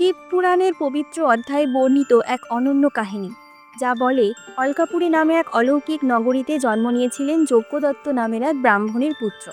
শিব পুরাণের পবিত্র অধ্যায়ে বর্ণিত এক অনন্য কাহিনী, যা বলে, অলকাপুরী নামে এক অলৌকিক নগরীতে জন্ম নিয়েছিলেন যজ্ঞদত্ত নামের এক ব্রাহ্মণের পুত্র।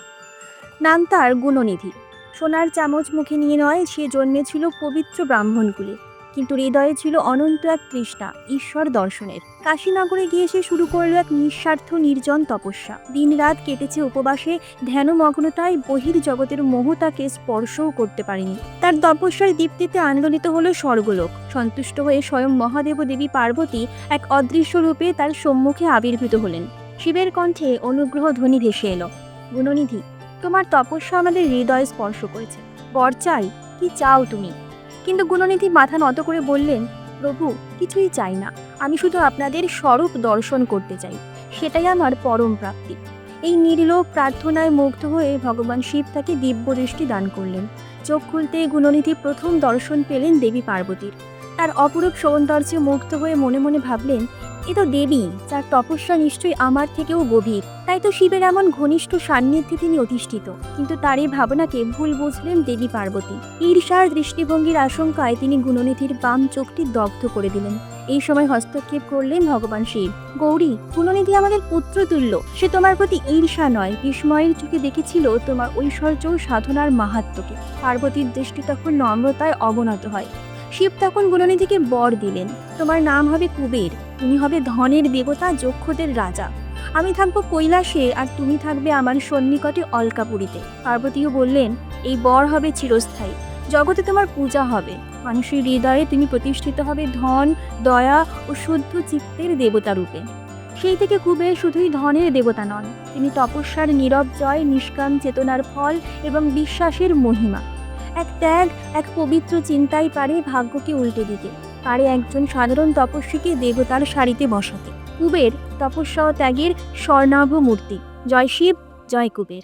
নাম তার গুণনিধি। সোনার চামচ মুখে নিয়ে নয়, সে জন্মেছিল পবিত্র ব্রাহ্মণকুলে। কিন্তু হৃদয়ে ছিল অনন্ত এক তৃষ্ণা, ঈশ্বর দর্শনের। কাশীনগরে গিয়ে সে শুরু করল এক নিঃস্বার্থ, নির্জন তপস্যা। দিনরাত কেটেছে উপবাসে, ধ্যানমগ্নতায় বহির জগতের মোহ তাকে স্পর্শও করতে পারেনি। তার তপস্যার দীপ্তিতে আন্দোলিত হলো স্বর্গলোক। সন্তুষ্ট হয়ে স্বয়ং মহাদেব দেবী পার্বতী এক অদৃশ্য রূপে তার সম্মুখে আবির্ভূত হলেন। শিবের কণ্ঠে অনুগ্রহ ধ্বনি ভেসে এলো, গুণনিধি, তোমার তপস্যা আমাদের হৃদয় স্পর্শ করেছে। বর চাই, কি চাও তুমি? কিন্তু গুণনিধি মাথা নত করে বললেন, প্রভু, কিছুই চাই না। আমি শুধু আপনাদের স্বরূপ দর্শন করতে চাই। সেটাই আমার পরম প্রাপ্তি। এই নির্লোভ প্রার্থনায় মুগ্ধ হয়ে ভগবান শিব তাকে দিব্য দৃষ্টি দান করলেন। চোখ খুলতে গুণনিধি প্রথম দর্শন পেলেন দেবী পার্বতীর। তার অপরূপ সৌন্দর্যে মুগ্ধ হয়ে মনে মনে ভাবলেন এ তো দেবী, যার তপস্যা নিশ্চয়ই আমার থেকেও গভীর। তাই তো শিবের এমন ঘনিষ্ঠ সান্নিধ্যে তিনি অধিষ্ঠিত। কিন্তু তার এই ভাবনাকে ভুল বুঝলেন দেবী পার্বতী। ঈর্ষার দৃষ্টিভঙ্গির আশঙ্কায় তিনি গুণনিধির বাম চোখটি দগ্ধ করে দিলেন। এই সময় হস্তক্ষেপ করলেন ভগবান শিব। গৌরী, গুণনিধি আমাদের পুত্র তুল্য। সে তোমার প্রতি ঈর্ষা নয়। বিস্ময়ের চোখে দেখেছিল তোমার ঐশ্বর্য সাধনার মাহাত্ম্যকে পার্বতীর দৃষ্টি তখন নম্রতায় অবনত হয়। শিব তখন গুণনিধিকে বর দিলেন। তোমার নাম হবে কুবের, তুমি হবে ধনের দেবতা যক্ষদের রাজা। আমি থাকব কৈলাসে আর তুমি থাকবে আমার সন্নিকটে অলকাপুরীতে। পার্বতীও বললেন, এই বর হবে চিরস্থায়ী। জগতে তোমার পূজা হবে। মানুষের হৃদয়ে তুমি প্রতিষ্ঠিত হবে ধন, দয়া ও শুদ্ধ চিত্তের দেবতা রূপে। সেই থেকে কুবের শুধুই ধনের দেবতা নন, তিনি তপস্যার নীরব জয়, নিষ্কাম চেতনার ফল এবং বিশ্বাসের মহিমা। এক ত্যাগ, এক পবিত্র চিন্তাই পারে ভাগ্যকে উল্টে দিতে। পারে একজন সাধারণ তপস্বীকে দেবতার সারিতে বসাতে। কুবের তপস্যা ত্যাগের স্বর্ণাভ মূর্তি। জয় শিব, জয় কুবের।